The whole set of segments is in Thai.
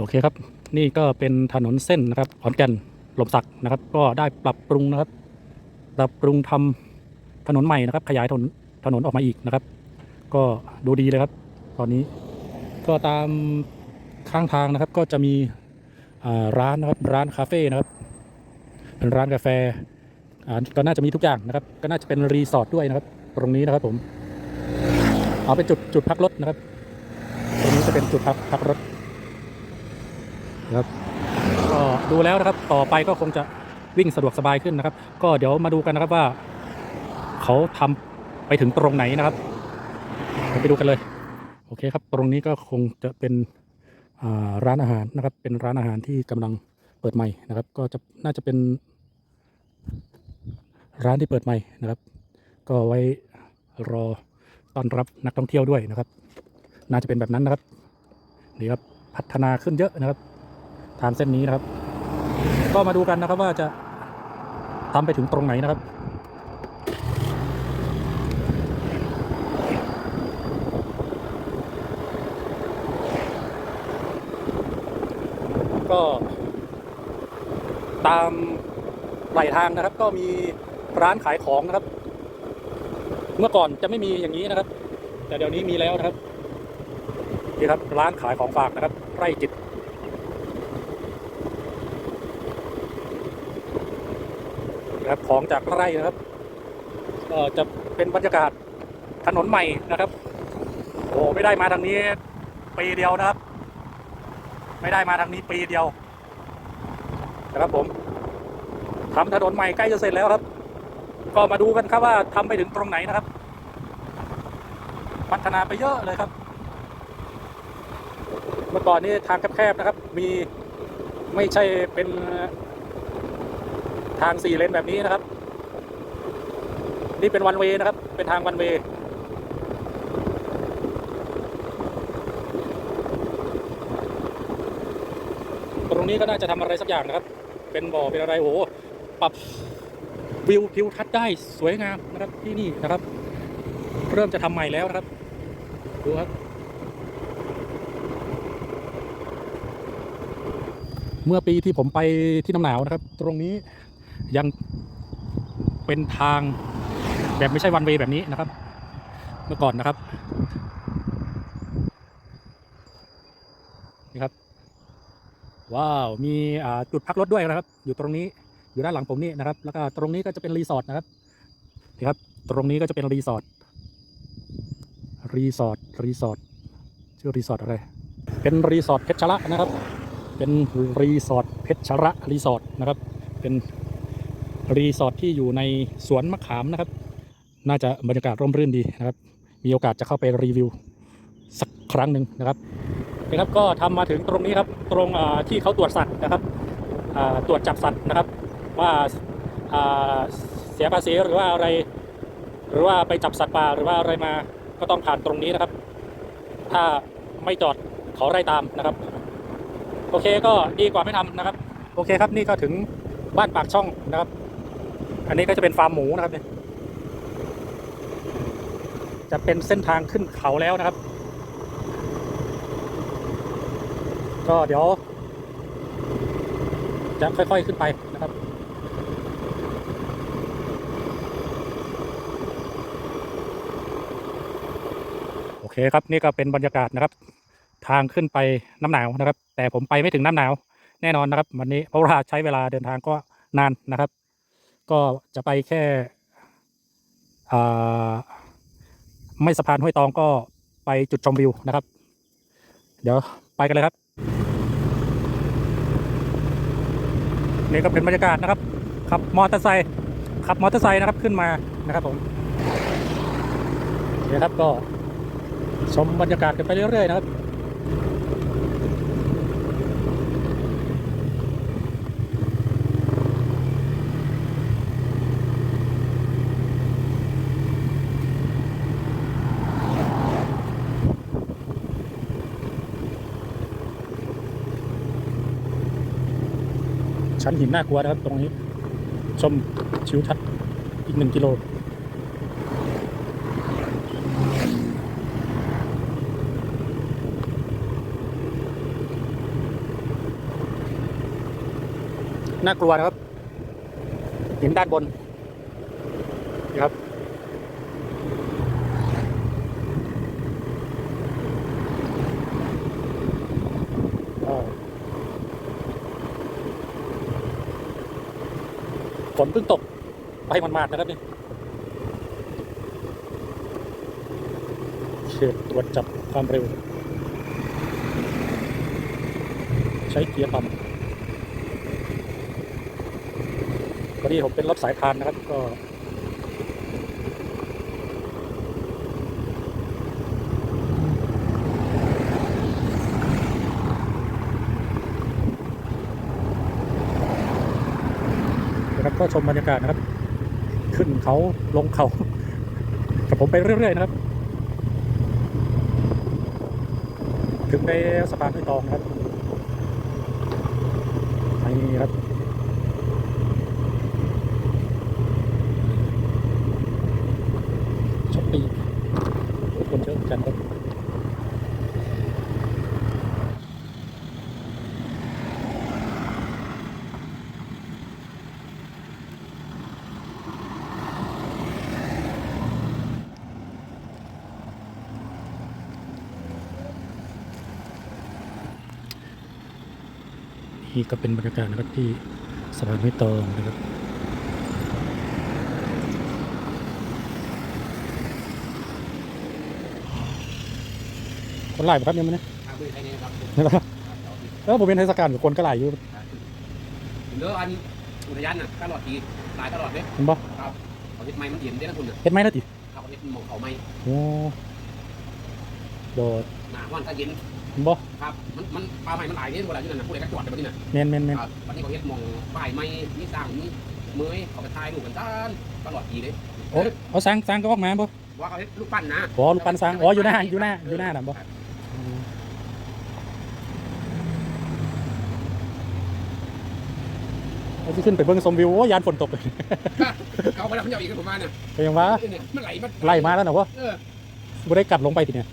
โอเคครับ นี่ก็เป็นถนนเส้นนะครับขอนแก่นลมสักนะครับ ก็ได้ปรับปรุงนะครับ ปรับปรุงทำถนนใหม่นะครับ ขยายถนนถนนออกมาอีกนะครับ ก็ดูดีเลยครับ ตอนนี้ก็ตามข้างทางนะครับ ก็จะมีร้านนะครับร้านคาเฟ่นะครับ เป็นร้านกาแฟก็น่าจะมีทุกอย่างนะครับ ก็น่าจะเป็นรีสอร์ทด้วยนะครับ ตรงนี้นะครับผม เอาเป็นจุดจุดพักรถนะครับ ตรงนี้จะเป็นจุดพักพักรถ ครับก็ดูแล้วนะครับต่อไปก็คงจะวิ่งสะดวกสบายขึ้นนะครับ ก็เดี๋ยวมาดูกันนะครับว่า เขาทำไปถึงตรงไหนนะครับไปดูกันเลย โอเคครับ ตรงนี้ก็คงจะเป็นร้านอาหารนะครับ เป็นร้านอาหารที่กำลังเปิดใหม่นะครับ ก็จะน่าจะเป็นร้านที่เปิดใหม่นะครับ ก็ไว้รอต้อนรับนักท่องเที่ยวด้วยนะครับ น่าจะเป็นแบบนั้นนะครับนี่ครับพัฒนาขึ้นเยอะนะครับ ทางเส้นนี้นะครับ ก็มาดูกันนะครับว่าจะทำไปถึงตรงไหนนะครับก็ ตามไหลทางนะครับ ก็มีร้านขายของนะครับ เมื่อก่อนจะไม่มีอย่างนี้นะครับ แต่เดี๋ยวนี้มีแล้วนะครับนี่ครับ ร้านขายของฝากนะครับไร่จิต นะครับของจากไร่นะครับก็จะเป็นบรรยากาศถนนใหม่นะครับ โอ้ไม่ได้มาทางนี้ปีเดียวนะครับ ไม่ได้มาทางนี้ปีเดียวนะครับผมทำถนนใหม่ใกล้จะเสร็จแล้วครับ ก็มาดูกันครับว่าทำไปถึงตรงไหนนะครับ พัฒนาไปเยอะเลยครับ เมื่อก่อนนี้ทางแคบๆนะครับ มีไม่ใช่เป็น ทางสี่เลนแบบนี้นะครับ นี่เป็นวันเวนะครับ เป็นทางวันเวตรงนี้ก็น่าจะทำอะไรสักอย่างนะครับ เป็นบ่อเป็นอะไรโอ้โหปรับวิวทิวทัศน์ได้สวยงามนะครับที่นี่นะครับ เริ่มจะทำใหม่แล้วนะครับดูครับเมื่อปีที่ผมไปที่น้ำหนาวนะครับ ตรงนี้ ยังเป็นทางแบบไม่ใช่วันเวย์แบบนี้นะครับ เมื่อก่อนนะครับนี่ครับ ว้าวมีจุดพักรถด้วยนะครับ อยู่ตรงนี้อยู่ด้านหลังผมนี่นะครับ แล้วก็ตรงนี้ก็จะเป็นรีสอร์ทนะครับนี่ครับ ตรงนี้ก็จะเป็นรีสอร์ทรีสอร์ทรีสอร์ทชื่อรีสอร์ทอะไรเป็นรีสอร์ทเพชรชระนะครับ เป็นรีสอร์ทเพชรชระรีสอร์ทนะครับ เป็น รีสอร์ทที่อยู่ในสวนมะขามนะครับ น่าจะบรรยากาศร่มรื่นดีนะครับ มีโอกาสจะเข้าไปรีวิวสักครั้งหนึ่งนะครับนะครับก็ทำมาถึงตรงนี้ครับตรงที่เขาตรวจสัตว์นะครับตรวจจับสัตว์นะครับว่าอ่าเสียภาษีหรือว่าอะไร หรือว่าไปจับสัตว์ป่าหรือว่าอะไรมาก็ต้องผ่านตรงนี้นะครับ ถ้าไม่จอดเขาไล่ตามนะครับ โอเคก็ดีกว่าไม่ทำนะครับ โอเคครับนี่ก็ถึงบ้านปากช่องนะครับ อันนี้ก็จะเป็นฟาร์มหมูนะครับเนี่ยจะเป็นเส้นทางขึ้นเขาแล้วนะครับ ก็เดี๋ยว จะค่อยๆขึ้นไปนะครับ โอเคครับนี่ก็เป็นบรรยากาศนะครับ ทางขึ้นไปน้ำหนาวนะครับ แต่ผมไปไม่ถึงน้ำหนาว แน่นอนนะครับ วันนี้เพราะว่าใช้เวลาเดินทางก็นานนะครับ ก็จะไปแค่ไม่สะพานห้วยตองก็ไปจุดชมวิวนะครับ เดี๋ยวไปกันเลยครับ นี่ก็เป็นบรรยากาศนะครับขับมอเตอร์ไซค์ขับมอเตอร์ไซค์นะครับขึ้นมานะครับผมเดี๋ยวครับก็ชมบรรยากาศกันไปเรื่อยๆนะครับ สันหินน่ากลัวนะครับ ตรงนี้ ชมชิวทัดอีกหนึ่งกิโลน่ากลัวนะครับหินด้านบน ฝนเพิ่งตก ไปมันมาดๆนะครับนี่เขตตรวจจับความเร็ว ใช้เกียร์ต่ำพอดีผมเป็นรถสายพานนะครับก็ นะครับ ก็ชมบรรยากาศนะครับ ขึ้นเขาลงเขากับผมไปเรื่อยๆนะครับ ถึงในสะพานไม่ตองนะครับ นี่ครับช้อปปี้คนเยอะเหมือนกันครับ นี่ก็เป็นบรรยากาศนะครับที่สะพานไม่ตองนะครับคนไล่ครับยังไงนะครับไม่ใช่เนี่ยครับนะครับเออผมเป็นเทศกาลกับคนก็ไล่อยู่เด้ออันอุทยานน่ะตลอดทีหลายตลอดเลยเห็นปะเขาเฮ็ดไม้มันเย็นได้นะคุณน่ะเห็นไหมนะติเขาเฮ็ดหมองเขาไม้โอ้โดดหน้าวันถ้าเย็น เห็นปะครับมันมันปลาไม้มันหลายเนี่ยเวลาอยู่นั่นน่ะผู้ใดก็จอดไปแบบนี้น่ะเมนเมนเมนครับวันนี้เขาเฮ็ดหมองป้ายไม้มีสร้างมีเมยเขาไปถ่ายรูปกันจ้านตลอดทีเลยโอ้เอาสร้างสร้างก็ออกมาปะว่าเขาเฮ็ดลูกปั้นนะอ๋อลูกปันสร้างอ๋ออยู่หน้าอยู่หน้าอยู่หน้าน่ะปะเราจะขึ้นไปเบิ้งชมวิวโอ้ยานฝนตกเลยเขาไปแล้วเขาจะเอาอีกกันผมมาเนี่ยเป็นยังวะเนี่ยมันไหลมันไล่มาแล้วนะวะเออบ่ได้กลับลงไปทีเนี่ย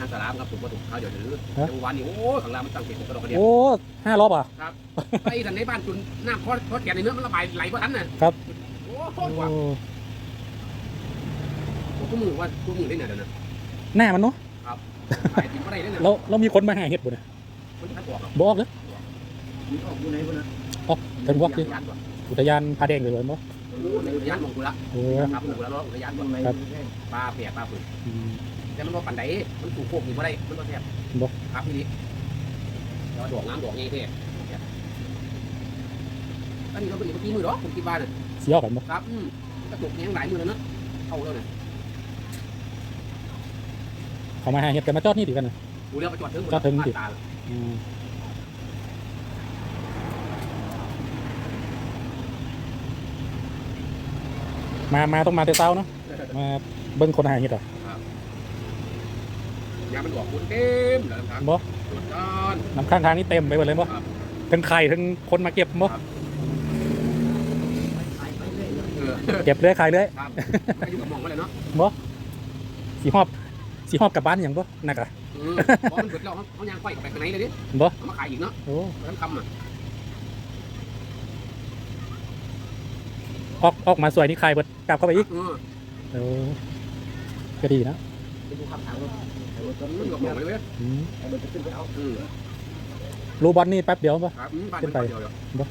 นางสารามครับผมว่าถูกเขาเดี๋ยวจะรื้อฮะจังหวะนี้โอ้ข้างล่างมันตั้งเก็บกระดอกกระเดียโอ้ห้ารอบอะไอ้ท่านในบ้านจุนน้ำคอคอแกนในเนื้อมันระบายไหลเพราะทันน่ะครับโอ้โหโอ้กว่าผมก็มือว่าทุกมือได้เนี่ยเดี๋ยวนะหน้ามันเนาะไปถึงก็ได้เนี่ยแล้วแล้วมีคนมาหาเห็ดบ่เนี่ยมันจะออกหรอบอกเลยมันออกอยู่ไหนวะนะเพิ่นบอกดิยานก่อนอุทยานพาแดงเลยเหรอเนาะยานมองกูละโอ้ครับมองกูละรถยานก่อนครับปลาเปียกปลาฝืนอืม แต่มันว่าปันไดมันถูกโคกอยู่บ่ได้มันก็แซ่บบ่ ครับพี่นี่แล้วดอกน้ำดอกไงเท่อันนี้เราเป็นเมื่อกี้มือหรอผมคิดว่าน่ะสิเอากันบ่ครับอืมกระตุกแห้งหลายมือแล้วเนาะเข้าแล้วเนี่ยเขามาหาเห็ดกันมาจอดนี่ดิกันนะกูเรียกไปจอดถึงจอดถึงดิตา อืมมามาต้องมาแต่เช้าเนาะมาเบิ่งคนหาเห็ดอะ ยามันบอกคุณเต็มเลยครับบ่จอดจอนน้ำข้างทางนี่เต็มไปหมดเลยบ่ครับทั้งไข่ทั้งคนมาเก็บบ่เออเก็บเรื่อยขายเรื่อยครับไม่อยู่กับมองมาเลยเนาะสีหอบสีหอบกลับบ้านอย่างบ่หนักอะอืมบอกมันเบิดแล้วเขาเขายางไฟไปข้างในเลยดิบ่เอามาขายอีกเนาะโอ้ทั้งคำอะออกออกมาสวยนี่ใครเบิดกลับเข้าไปอีกเออโอ้ก็ดีนะ ไปดูคำถามว่า มันอยู่กับมองมาเลยเว้ยอืมมันจะขึ้นไปเอาอืมรูบอลนี่แป๊บเดียวป่ะครับอืมบ้านขึ้นไป เดียวเดี๋ยว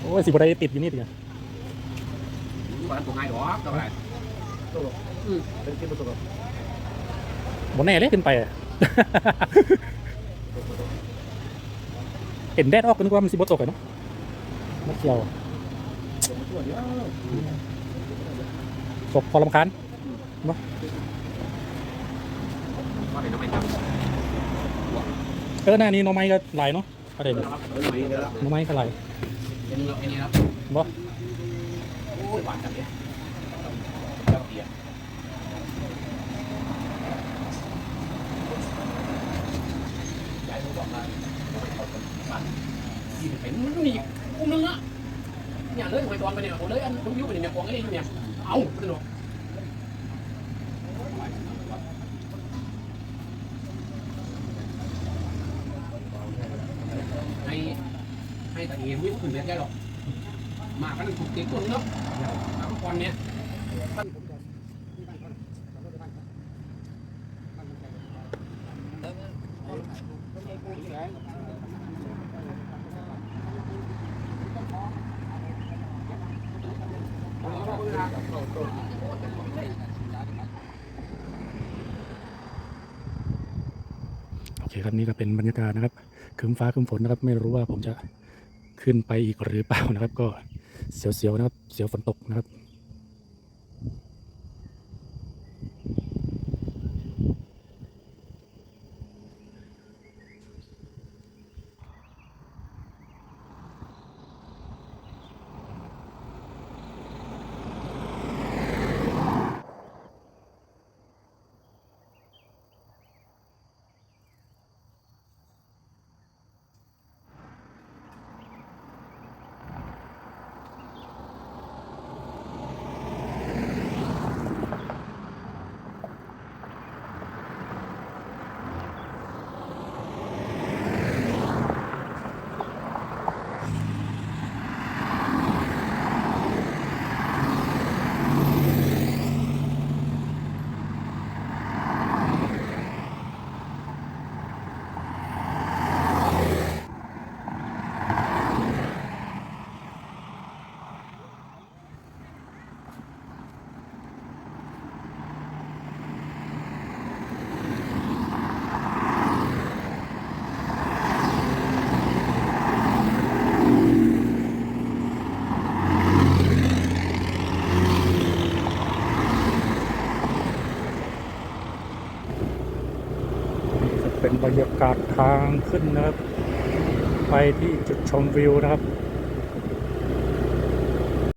โอ้ยสิบ่ได้ติดอยู่นี่ติบ้านตัวง่ายหรอเท่าไหร่อืมเป็นที่ประสบบ่แน่เลยขึ้นไปอะ เห็นแดดออกก็นึกว่ามันสิบ่ตกอะเนาะมาเที่ยวตกพอลำคาญ ว่าเป็นทำไมครับ เออหน้านี้หน้องไม้ก็หลายเนาะประเด็นครับเออหน่อยเดียวละหน้องไม้ก็หลายเป็นเงาไอ้นี่ครับบ่โอ้ยหวานจังเลยเจ้าเดียยายเขาบอกมาเขาเป็นบ้านที่เป็นมันมีอุ้มนึงอะเนี่ยเลยหอยตองไปเนี่ยผมเลยอันผมยุ่งไปเนี่ยกองไอ้นี่อยู่เนี่ยเอาสนุกใน ให้แต่เองไม่ขึ้นเรียนได้หรอกมากันถูกตีตัวเนาะมาทุกคนเนี่ยโอเคครับนี่ก็เป็นบรรยากาศนะครับครึ้มฟ้าครึ้มฝนนะครับ ไม่รู้ว่าผมจะ ขึ้นไปอีกหรือเปล่านะครับ ก็เสียวๆนะครับ เสียวฝนตกนะครับ รยากาศทางขึ้นนะครับ ไปที่จุดชมวิวนะครับ